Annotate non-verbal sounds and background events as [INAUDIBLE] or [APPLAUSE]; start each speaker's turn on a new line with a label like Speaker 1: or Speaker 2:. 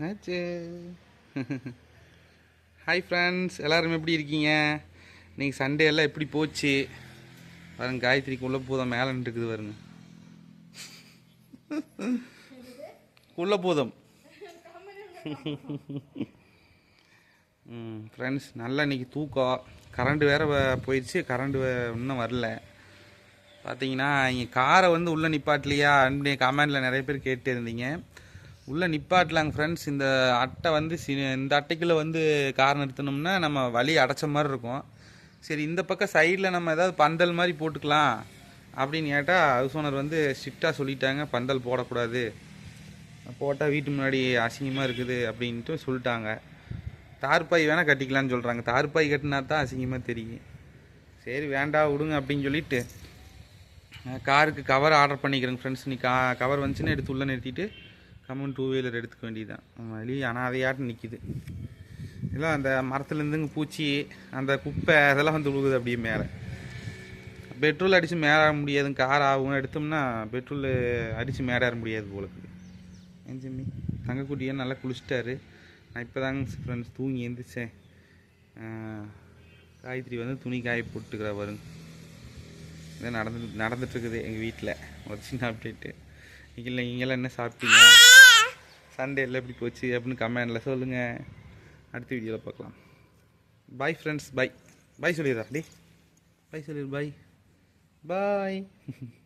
Speaker 1: ஆச்சு. [LAUGHS] Hi friends எல்லாரும் எப்படி இருக்கீங்க? இன்னைக்கு சண்டே எல்லாம் எப்படி போச்சு? பாருங்க காயத்ரிக்கு உள்ள பூதம் மேலே இருக்குது பாருங்க. உள்ள பூதம். [LAUGHS] ஃப்ரெண்ட்ஸ் நல்லா இன்னைக்கு தூக்கம். கரண்ட் வேற போயிடுச்சு. கரண்ட் இன்னும் வரல. பார்த்தீங்கன்னா இங்கே காரை வந்து உள்ளே நிப்பாட்டலையா? அப்படின்னு கமெண்டில் நிறைய பேர் கேட்டு இருந்தீங்க உள்ளே நிப்பாட்டலாங்க ஃப்ரெண்ட்ஸ் இந்த அட்டை வந்து சி இந்த அட்டைக்குள்ளே வந்து கார் நிறுத்தினோம்னா நம்ம வழி அடைச்ச மாதிரி இருக்கும். சரி இந்த பக்கம் சைடில் நம்ம ஏதாவது பந்தல் மாதிரி போட்டுக்கலாம் அப்படின்னு கேட்டால் ஹவுஸ் ஓனர் வந்து ஸ்ட்ரிக்டாக சொல்லிட்டாங்க. பந்தல் போடக்கூடாது. போட்டால் வீட்டு முன்னாடி அசிங்கமாக இருக்குது அப்படின்ட்டு சொல்லிட்டாங்க. தார்பாய் வேணால் கட்டிக்கலாம்னு சொல்கிறாங்க தார்பாய் கட்டினா தான் அசிங்கமாக தெரியும். சரி வேண்டாம் விடுங்க அப்படின்னு சொல்லிட்டு காருக்கு கவர் ஆர்டர் பண்ணிக்கிறேங்க ஃப்ரெண்ட்ஸ் நீ கா கவர் வந்துச்சுன்னா எடுத்து உள்ளே நிறுத்திட்டு கம்மன் டூ வீலர் எடுத்துக்க வேண்டியதுதான். வழி அனாதையாட்டம் நிற்கிது இல்லை அந்த மரத்துலேருந்துங்க பூச்சி அந்த குப்பை அதெல்லாம் வந்து விழுகுது அப்படியே மேலே. பெட்ரோல் அடித்து மேலே முடியாதுங்க கார் ஆகும் எடுத்தோம்னா பெட்ரோல் அடித்து மேலே முடியாது போலக்கு ஏன் ஜிம்மி? தங்கக்குட்டியை நல்லா குளிச்சிட்டாரு. நான் இப்போ தாங்க ஃப்ரெண்ட்ஸ் தூங்கி எழுந்திரிச்சேன் காயத்ரி வந்து துணி காய போட்டுக்கிறா வருங்க இதான் நடந்து நடந்துட்டுருக்குது எங்கள் வீட்டில் ஒரு சின்ன அப்டேட்டு இல்லை நீங்களாம் என்ன சாப்பிட்டீங்க? சண்டே எல்லாம் எப்படி போச்சு அப்படின்னு கமெண்டில் சொல்லுங்கள் அடுத்த வீடியோவில் பார்க்கலாம். பாய் ஃப்ரெண்ட்ஸ் பாய் பாய் சொல்லிடுறா. டே பாய் சொல்லிடு. பாய் பாய் [LAUGHS]